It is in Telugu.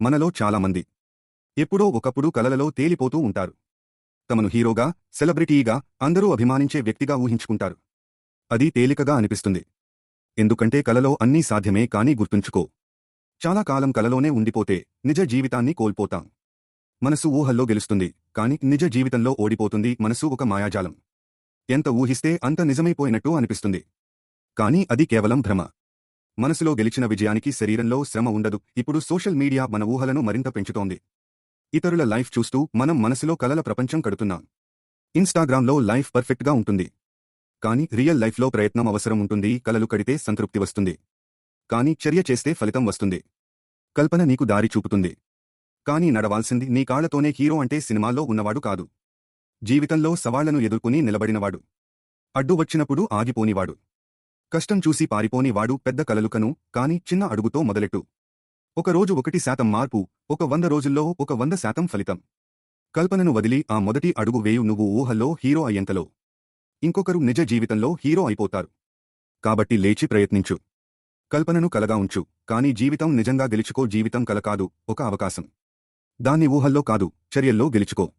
మనలో చాలామంది ఎప్పుడో ఒకప్పుడు కలలలో తేలిపోతూ ఉంటారు. తమను హీరోగా సెలబ్రిటీగా అందరూ అభిమానించే వ్యక్తిగా ఊహించుకుంటారు. అది తేలికగా అనిపిస్తుంది. ఎందుకంటే కలలో అన్నీ సాధ్యమే కానీ గుర్తుంచుకో. చాలా కాలం కలలోనే ఉండిపోతే నిజ జీవితాన్ని కోల్పోతాం. మనసు ఊహల్లో గెలుస్తుంది కాని నిజ జీవితంలో ఓడిపోతుంది మనసు ఒక మాయాజాలం. ఎంత ఊహిస్తే అంత నిజమైపోయినట్టు అనిపిస్తుంది. కానీ అది కేవలం భ్రమ. మనసులో గెలిచిన విజయానికి శరీరంలో శ్రమ ఉండదు. ఇప్పుడు సోషల్ మీడియా మన ఊహలను మరింత పెంచుతోంది. ఇతరుల లైఫ్ చూస్తూ మనం మనసులో కలల ప్రపంచం కడుతున్నాం. ఇన్స్టాగ్రామ్లో లైఫ్ పర్ఫెక్ట్గా ఉంటుంది. కానీ రియల్ లైఫ్లో ప్రయత్నం అవసరం ఉంటుంది. కలలు కడితే సంతృప్తి వస్తుంది. కానీ చర్య చేస్తే ఫలితం వస్తుంది. కల్పన నీకు దారి చూపుతుంది. కానీ నడవాల్సింది నీ కాళ్ళతోనే హీరో అంటే సినిమాల్లో ఉన్నవాడు కాదు. జీవితంలో సవాళ్ళను ఎదుర్కొని నిలబడినవాడు. అడ్డు వచ్చినప్పుడు ఆగిపోనివాడు. కష్టం చూసి పారిపోని వాడు పెద్ద కలలుకను కాని చిన్న అడుగుతో మొదలెట్టు. ఒకరోజు ఒకటి శాతం మార్పు ఒక వంద రోజుల్లో ఒక వంద శాతం ఫలితం. కల్పనను వదిలి ఆ మొదటి అడుగు వేయు నువ్వు ఊహల్లో హీరో అయ్యేంతలో. ఇంకొకరు నిజ జీవితంలో హీరో అయిపోతారు. కాబట్టి లేచి ప్రయత్నించు. కల్పనను కలగా ఉంచు కాని జీవితం నిజంగా గెలుచుకో జీవితం కల కాదు ఒక అవకాశం. దాన్ని ఊహల్లో కాదు చర్యల్లో గెలుచుకో.